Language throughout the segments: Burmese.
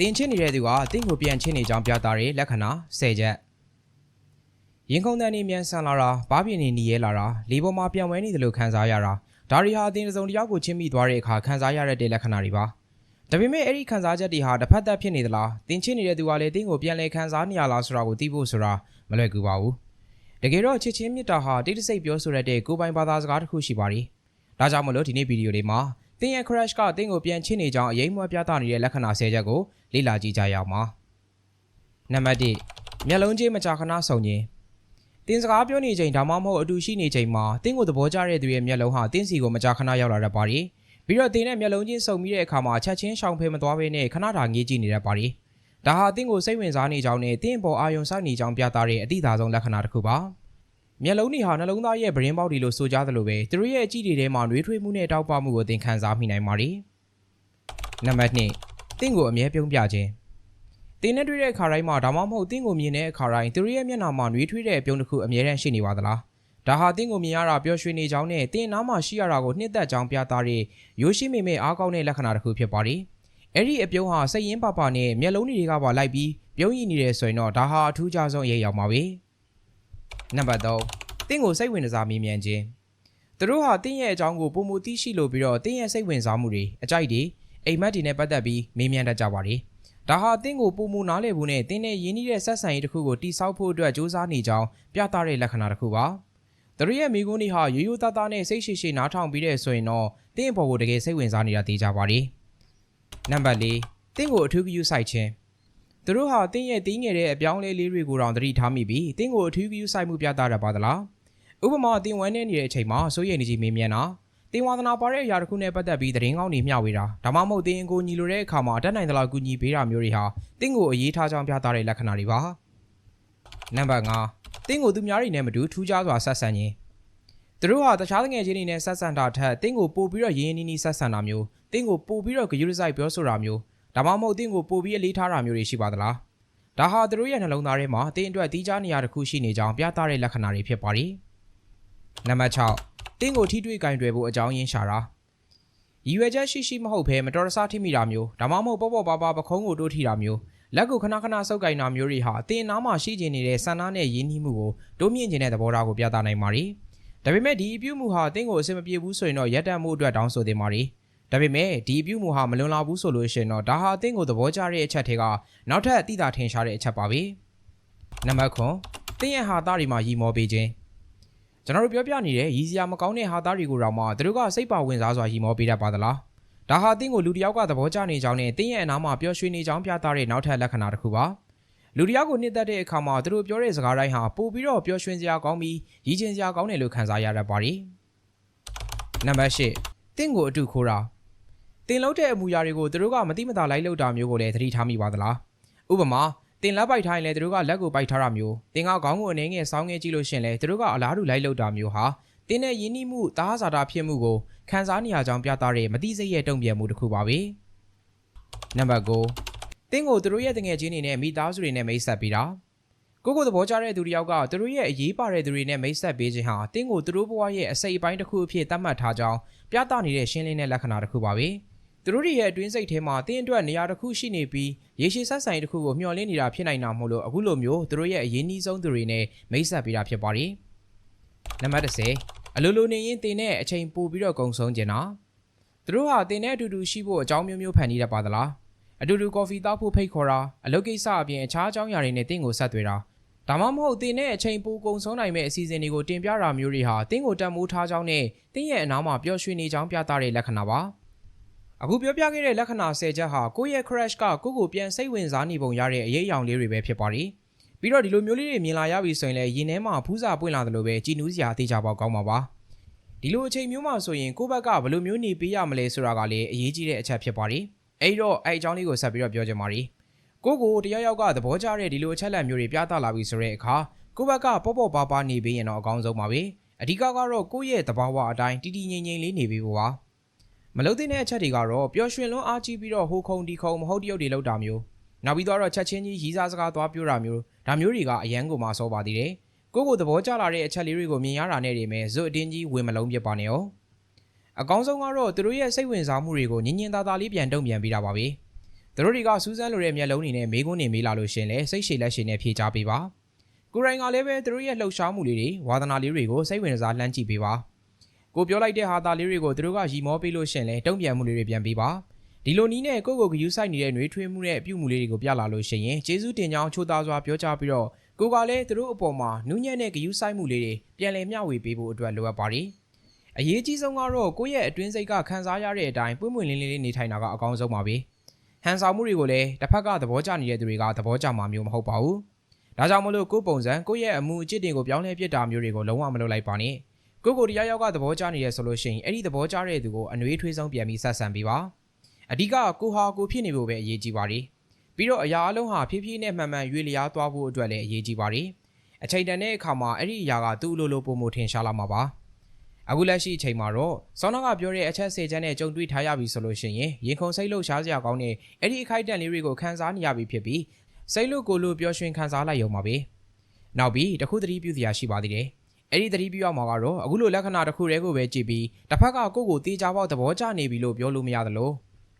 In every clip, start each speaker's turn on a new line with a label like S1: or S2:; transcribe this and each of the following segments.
S1: တင်ချစ်နေတဲ့သူကတင့်ကိုပြန်ချစ်နေကြောင်းပြသတဲ့လက္ခဏာ10ချက်ရင်ခုန်တန်နေမြန်ဆန်လာတာဘားပြင်းနေနေရဲလာတာလေပေါ်မှာပြန်ဝဲနေတယ်လို့ခံစားရတာဒါတွေဟာအတင်းတစ်စုံတစ်ယောက်ကိုချင်းမိသွားတဲ့အခါခံစားရတဲ့လက္ခဏာတွေပါဒါပေမဲ့အဲ့ဒီခံစားချက်တွေဟာတစ်ဖက်သက်ဖြစ်နေသလားတင်ချစ်နေတဲ့သူကလည်းတင်းကိုပြန်လဲခံစားနေရလားဆိုတာကိုသိဖို့ဆိုတာမလွယ်ကူပါဘူးတကယ်တော့ချစ်ချင်းမြတ်တာဟာတိတ်တဆိတ်ပြောဆိုရတဲ့ကိုယ်ပိုင်ဘာသာစကားတစ်ခုရှိပါတယ်ဒါကြောင့်မလို့ဒီနေ့ဗီဒီယိုလေးမှာတင်းရဲ့ crash ကတင်းကိုပြန်ချစ်နေကြောင်းအရေးမွှဲပြသနေတဲ့လက္ခဏာ10ချက်ကို လေ့လာကြည့်ကြရအောင်ပါနံပါတ်1မျက်လုံးချင်းမကြာခဏဆုံခြင်းတင်းစကားပြောနေချိန်ဒါမှမဟုတ်အတူရှိနေချိန်မှာတင်းကိုသဘောကျတဲ့သူရဲ့မျက်လုံးဟာတင်းစီကိုမကြာခဏရောက်လာတတ်ပါတယ်ပြီးတော့တင်းနဲ့မျက်လုံးချင်းဆုံပြီးတဲ့အခါမှာချက်ချင်းရှောင်ဖယ်မသွားဘဲနဲ့ခဏတာငေးကြည့်နေတတ်ပါတယ်ဒါဟာတင်းကိုစိတ်ဝင်စားနေကြောင်းနဲ့တင်းအပေါ်အာရုံစိုက်နေကြောင်းပြသတဲ့အတိအသာဆုံးလက္ခဏာတစ်ခုပါမျက်လုံးတွေဟာနှလုံးသားရဲ့ဗရင်ပေါက်တွေလို့ဆိုကြသလိုပဲသူတို့ရဲ့အကြည့်တွေထဲမှာနှွေးထွေးမှုနဲ့တောက်ပမှုကိုသင်ခံစားမိနိုင်ပါတယ်နံပါတ်2 တင့်ကိုအမြဲပြုံးပြခြင်းတင်းနဲ့တွေ့တဲ့အခါတိုင်းမှာဒါမှမဟုတ်တင်းကိုမြင်တဲ့အခါတိုင်းသူတို့ရဲ့မျက်နှာမှာနှွေးထွေးတဲ့အပြုံးတစ်ခုအမြဲတမ်းရှိနေပါသလားဒါဟာတင်းကိုမြင်ရတာပျော်ရွှင်နေကြောင်းနဲ့တင်းနားမှာရှိရတာကိုနှစ်သက်ကြောင်းပြသတဲ့ရိုးရှိမိမိအားကောင်းတဲ့လက္ခဏာတစ်ခုဖြစ်ပါတယ်အဲ့ဒီအပြုံးဟာစိတ်ရင်းပါပါနဲ့မျက်လုံးတွေကပါလိုက်ပြီးပြုံးရည်နေတယ်ဆိုရင်တော့ဒါဟာအထူးခြားဆုံးအရေးရောက်ပါပဲနံပါတ်3တင်းကိုစိတ်ဝင်စားမြင်မြန်ခြင်းသူတို့ဟာတင်းရဲ့အကြောင်းကိုပုံမူသိရှိလို့ပြီးတော့တင်းရဲ့စိတ်ဝင်စားမှုတွေအကြိုက်တွေ အိမ်မက်တွေနဲ့ပတ်သက်ပြီးမေးမြန်းတတ်ကြပါတယ်။ဒါဟာတင်းကိုပုံမူနားလည်ဖို့နဲ့တင်းနဲ့ရင်းနှီးတဲ့ဆက်ဆံရေးတစ်ခုကိုတိစောက်ဖို့အတွက်စ조사နေကြောင်းပြသတဲ့လက္ခဏာတစ်ခုပါ။သူတို့ရဲ့မိကုန်းတွေဟာရိုးရိုးသားသားနဲ့စိတ်ရှိရှိနားထောင်ပြီးတဲ့ဆိုရင်တော့တင်းအပေါ်ကိုတကယ်စိတ်ဝင်စားနေတာသိကြပါတယ်။နံပါတ်၄တင်းကိုအထူးဂရုစိုက်ခြင်းသူတို့ဟာတင်းရဲ့တင်းငယ်တဲ့အပြောင်းလဲလေးတွေကိုတောင်သတိထားမိပြီးတင်းကိုအထူးဂရုစိုက်မှုပြသတတ်ပါသလား။ဥပမာတင်းဝမ်းနေနေတဲ့အချိန်မှာစိုးရိမ်နေကြီးမေးမြန်းတာ တင်ဝါသနာပါတဲ့အရာတစ်ခုနဲ့ပတ်သက်ပြီးသတင်းကောင်းတွေမျှဝေတာဒါမှမဟုတ်တင်ကိုညီလိုတဲ့အခါမှာအတက်နိုင်သလောက်ကူညီပေးတာမျိုးတွေဟာတင်ကိုအရေးထားကြောင်းပြသတဲ့လက္ခဏာတွေပါနံပါတ်5တင်ကိုသူများတွေနဲ့မတူထူးခြားစွာဆက်ဆံခြင်းသူတို့ဟာတခြားငယ်ချင်းတွေနဲ့ဆက်ဆံတာထက်တင်ကိုပို့ပြီးတော့ရင်းရင်းနှီးနှီးဆက်ဆံတာမျိုးတင်ကိုပို့ပြီးတော့ဂရုစိုက်ပြောဆိုတာမျိုးဒါမှမဟုတ်တင်ကိုပို့ပြီးအလေးထားတာမျိုးတွေရှိပါသလားဒါဟာသူတို့ရဲ့နှလုံးသားထဲမှာတင်အတွက်တီးခြားနေရာတစ်ခုရှိနေကြောင်းပြသတဲ့လက္ခဏာတွေဖြစ်ပါတယ်နံပါတ်6 တင်းကိုထိတွေ့ကင်တွယ်ဖို့အကြောင်းရင်းရှာတာရည်ရွယ်ချက်ရှိရှိမဟုတ်ဘဲမတော်တဆထိမိတာမျိုးဒါမှမဟုတ်ပေါ့ပေါ့ပါပါပခုံးကိုတိုးထိတာမျိုးလက်ကိုခဏခဏဆုပ်ကင်တာမျိုးတွေဟာအတင်းနားမှာရှိကျင်နေတဲ့ဆန္ဒနဲ့ရင်းနှီးမှုကိုတိုးမြင့်ခြင်းတဲ့သဘောထားကိုပြသနိုင်ပါတယ်။ဒါပေမဲ့ဒီအပြုမှုဟာအတင်းကိုအဆင်မပြေဘူးဆိုရင်တော့ရက်တံမှုအတွက်တောင်းဆိုသင့်ပါတယ်။ဒါပေမဲ့ဒီအပြုမှုဟာမလွန်လာဘူးဆိုလို့ရှိရင်တော့ဒါဟာအတင်းကိုသဘောကျတဲ့အချက်တွေကနောက်ထပ်အတိအသာထင်ရှားတဲ့အချက်ပါပဲ။နံပါတ်9တင်းရဲ့ဟာသားတွေမှာရီမောပေးခြင်း ကျွန်တော်တို့ပြောပြနေတဲ့ရည်စရာမကောင်းတဲ့ဟာသားတွေကိုတော့မှသူတို့ကစိတ်ပါဝင်စားစွာရီမောပေးတတ်ပါသလားဒါဟာတင်းကိုလူတစ်ယောက်ကသဘောကျနေကြောင်းနဲ့တင်းရဲ့အနားမှာပျော်ရွှင်နေကြောင်းပြသတဲ့နောက်ထပ်လက္ခဏာတစ်ခုပါလူတစ်ယောက်ကိုနှစ်သက်တဲ့အခါမှာသူတို့ပြောတဲ့စကားတိုင်းဟာပို့ပြီးတော့ပျော်ရွှင်စရာကောင်းပြီးရည်ချင်စရာကောင်းတယ်လို့ခံစားရတတ်ပါတယ်နံပါတ်၈တင်းကိုအတူခိုးတာတင်လုံးတဲ့အမူအရာတွေကိုသူတို့ကမတိမတာလိုက်လုပ်တာမျိုးကိုလည်းသတိထားမိပါသလားဥပမာ တင်လက်ပိုက်ထားရင်လည်းသူတို့ကလက်ကိုပိုက်ထားတာမျိုးတင်ကခေါင်းကိုအနေငယ်စောင်းငယ်ကြည့်လို့ရှင်လဲသူတို့ကအလားတူလိုက်လောက်တာမျိုးဟာတင်းနဲ့ယဉ်နီးမှုတားစာတာဖြစ်မှုကိုခန်းစားနေရကြောင်းပြသတဲ့မတိစိတ်ရဲ့တုံ့ပြန်မှုတစ်ခုပါပဲနံပါတ်9တင်းကိုသူတို့ရဲ့တငယ်ချင်းတွေနဲ့မိသားစုတွေနဲ့မိတ်ဆက်ပေးတာကိုကိုသဘောကျတဲ့သူတယောက်ကသူတို့ရဲ့အရေးပါတဲ့သူတွေနဲ့မိတ်ဆက်ပေးခြင်းဟာတင်းကိုသူတို့ဘဝရဲ့အစိတ်အပိုင်းတစ်ခုအဖြစ်သတ်မှတ်ထားကြောင်းပြသနေတဲ့ရှင်းလင်းတဲ့လက္ခဏာတစ်ခုပါပဲ။ သူတို့ရဲ့အတွင်းစိတ်ထဲမှာတင်းအတွက်နေရာတစ်ခုရှိနေပြီးရေရှည်ဆက်ဆံရေးတစ်ခုကိုမျှော်လင့်နေတာဖြစ်နိုင်တာမို့လို့အခုလိုမျိုးသူတို့ရဲ့အရေးနှီးဆုံးသူတွေနဲ့မိတ်ဆက်ပေးတာဖြစ်ပါတယ်။နံပါတ်30အလိုလိုနေရင်တင်းနဲ့အချိန်ပိုပြီးတော့ကုံဆုံးကျင်တာသူတို့ဟာတင်းနဲ့အတူတူရှိဖို့အကြောင်းမျိုးမျိုးဖန်တီးတတ်ပါသလားအတူတူကော်ဖီတောက်ဖို့ဖိတ်ခေါ်တာအလုပ်ကိစ္စအပြင်အခြားအကြောင်းအရာတွေနဲ့တင်းကိုဆက်သွယ်တာဒါမှမဟုတ်တင်းနဲ့အချိန်ပိုကုံဆုံးနိုင်မဲ့အစီအစဉ်တွေကိုတင်ပြတာမျိုးတွေဟာတင်းကိုတန်မိုးထားကြောင်းနဲ့တင်းရဲ့အနားမှာပျော်ရွှင်နေကြောင်းပြသတဲ့လက္ခဏာပါ။ အခုပြောပြခဲ့တဲ့လက္ခဏာ10ချက်ဟာကိုယ့်ရဲ့ crash ကကိုယ့်ကိုပြန်စိတ်ဝင်စားနေပုံရတဲ့အရေးအယောင်လေးတွေပဲဖြစ်ပါတယ်။ပြီးတော့ဒီလိုမျိုးလေးတွေမြင်လာရပြီဆိုရင်လည်းရင်ထဲမှာဖူးစာပွင့်လာတယ်လို့ပဲကြည်နူးစရာအသေးချပေါက်ကောင်းပါပါ။ဒီလိုအချိန်မျိုးမှာဆိုရင်ကိုယ့်ဘက်ကဘယ်လိုမျိုးနေပေးရမလဲဆိုတာကလည်းအရေးကြီးတဲ့အချက်ဖြစ်ပါတယ်။အဲဒီတော့အဲအကြောင်းလေးကိုဆက်ပြီးတော့ပြောချင်ပါတယ်။ကိုကိုတရားရောက်ကသဘောကျတဲ့ဒီလိုအချက်လက်မျိုးတွေပြသလာပြီဆိုတဲ့အခါကိုယ့်ဘက်ကပေါ့ပေါ့ပါပါနေပေးရင်တော့အကောင်းဆုံးပါပဲ။အဓိကကတော့ကိုယ့်ရဲ့သဘာဝအတိုင်းတည်တည်ငြိမ်ငြိမ်လေးနေပေးဖို့ပါ။ မလုပ်တဲ့အချက်တွေကတော့ပျော်ရွှင်လွန်းအားကြီးပြီးတော့ဟိုခုံဒီခုံမဟုတ်တရုပ်တွေလောက်တာမျိုးနောက်ပြီးတော့ချက်ချင်းကြီးရီးစားစကားသွားပြောတာမျိုးဒါမျိုးတွေကအရန်ကိုမှစောပါသေးတယ်ကိုကိုသဘောကျလာတဲ့အချက်လေးတွေကိုမြင်ရတာနဲ့တည်းမဲ့ဇွတ်အတင်းကြီးဝင်မလုံးပြပါနဲ့哦အကောင်းဆုံးကတော့သူတို့ရဲ့စိတ်ဝင်စားမှုတွေကိုညင်ညင်သာသာလေးပြန်တုံ့ပြန်ပေးတာပါပဲသူသူတို့တွေကစူးစမ်းလိုတဲ့မျက်လုံးတွေနဲ့မေးခွန်းတွေမေးလာလို့ရှရင်လဲစိတ်ရှည်လက်ရှည်နဲ့ဖြေချပေးပါကိုရိုင်းကလည်းပဲသူတို့ရဲ့လှုပ်ရှားမှုလေးတွေဝါသနာလေးတွေကိုစိတ်ဝင်စားလှမ်းကြည့်ပေးပါ ကိုပြောလိုက်တဲ့ဟာသားလေးတွေကိုသူတို့ကရီမောပေးလို့ရှရင်လဲတုံ့ပြန်မှုလေးတွေပြန်ပေးပါဒီလိုနီးနဲ့ကိုကိုကယူဆိုင်နေတဲ့နှွေးထွေးမှုနဲ့အပြုမှုလေးတွေကိုပြလာလို့ရှရင်ကျေးဇူးတင်ကြောင်းချိုးသားစွာပြောကြားပြီးတော့ကိုကလည်းသူတို့အပေါ်မှာနူးညံ့တဲ့ကယူဆိုင်မှုလေးတွေပြန်လည်မျှဝေပေးဖို့အတွက်လိုအပ်ပါတယ်အရေးကြီးဆုံးကတော့ကိုယ့်ရဲ့အတွင်းစိတ်ကခံစားရတဲ့အတိုင်းပွင့်ပွင့်လင်းလင်းလေးနေထိုင်တာကအကောင်းဆုံးပါပဲဟန်ဆောင်မှုတွေကိုလည်းတစ်ဖက်ကသဘောကျနေတဲ့သူတွေကသဘောကျမှာမျိုးမဟုတ်ပါဘူးဒါကြောင့်မလို့ကိုယ့်ပုံစံကိုယ့်ရဲ့အမှုအကျင့်တွေကိုပြောင်းလဲပြစ်တာမျိုးတွေကိုလုံးဝမလုပ်လိုက်ပါနဲ့ ကိုကိုတရားရောက်ကသဘောကျနေရဆိုလို့ရှိရင်အဲ့ဒီသဘောကျတဲ့သူကိုအနှွေးထွေးဆုံးပြန်ပြီးဆက်ဆံပေးပါအဓိကကိုဟာကိုဖြစ်နေဖို့ပဲအရေးကြီးပါတယ်ပြီးတော့အရာအလုံးဟာဖြည်းဖြည်းနဲ့မှန်မှန်ရွေလျားသွားဖို့အတွက်လည်းအရေးကြီးပါတယ်အချိန်တန်တဲ့အခါမှာအဲ့ဒီအရာကသူ့အလိုလိုပုံမထင်ရှားလာမှာပါအခုလက်ရှိအချိန်မှာတော့ဆောင်းနာကပြောတဲ့အချက်စေချမ်းနဲ့ကြုံတွေ့ထားရပြီဆိုလို့ရှိရင်ရင်ခုန်စိတ်လှုပ်ရှားစရာကောင်းတဲ့အဲ့ဒီအခိုက်အတန့်လေးတွေကိုခန်းစားနေရပြီဖြစ်ပြီးစိတ်လို့ကိုယ်လို့ပျော်ရွှင်ခံစားလိုက်ရုံပါပဲနောက်ပြီးတခုသတိပြုစရာရှိပါသေးတယ် အဲ့ဒီသတိပြုရမှာကတော့အခုလိုလက္ခဏာတစ်ခုတည်းကိုပဲကြည့်ပြီးတစ်ဖက်ကကိုယ့်ကိုတေးကြပေါက်သဘောကျနေပြီလို့ပြောလို့မရသလို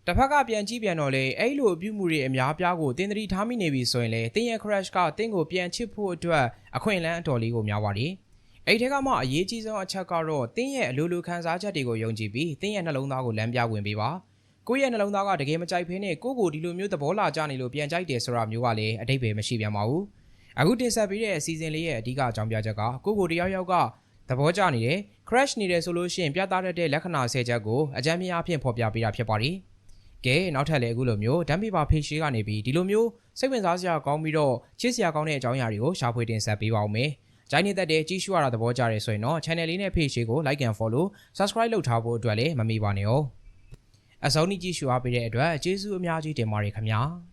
S1: တစ်ဖက်ကပြန်ကြည့်ပြန်တော့လေအဲ့လိုအပြုမှုတွေအများပြားကိုတင်းသတိထားမိနေပြီဆိုရင်လေတင်းရဲ့ crash ကတင်းကိုပြန်ချစ်ဖို့အတွက်အခွင့်အလမ်းအတော်လေးကိုများပါတယ်အဲ့ဒီထက်ကမှအရေးကြီးဆုံးအချက်ကတော့တင်းရဲ့အလိုလိုခံစားချက်တွေကိုယုံကြည်ပြီးတင်းရဲ့နှလုံးသားကိုလမ်းပြဝင်ပေးပါကိုယ့်ရဲ့နှလုံးသားကတကယ်မကြိုက်ဖ ೇನೆ ကိုယ့်ကိုဒီလိုမျိုးသဘောလာကြနေလို့ပြန်ကြိုက်တယ်ဆိုတာမျိုးကလည်းအတိတ်ပဲမရှိပြန်ပါဘူး အခုတင်ဆက်ပေးတဲ့အစီအစဉ်လေးရဲ့အဓိကအကြောင်းပြချက်ကကိုယ့်ကိုတယောက်ယောက်ကသဘောကျနေတယ် crash နေတယ်ဆိုလို့ရှိရင်ပြသတတ်တဲ့လက္ခဏာ၁၀ချက်ကိုအကြမ်းမြင်အဖြစ်ဖော်ပြပေးတာဖြစ်ပါတယ်ကဲနောက်ထပ်လည်းအခုလိုမျိုးဓာတ်မိပါဖေးရှိကနေပြီးဒီလိုမျိုးစိတ်ဝင်စားစရာကောင်းပြီးတော့ချစ်စရာကောင်းတဲ့အကြောင်းအရာတွေကိုရှာဖွေတင်ဆက်ပေးပါဦးမယ်။ဂျိုင်းနေသက်တဲ့ကြီးရှုရတာသဘောကျတယ်ဆိုရင်တော့ channel လေးနဲ့ page ကို like and follow subscribe လုပ်ထားဖို့အတွက်လည်းမမေ့ပါနဲ့哦။အဆုံးထိကြည့်ရှုအားပေးတဲ့အတွက်ကျေးဇူးအများကြီးတင်ပါတယ်ခင်ဗျာ။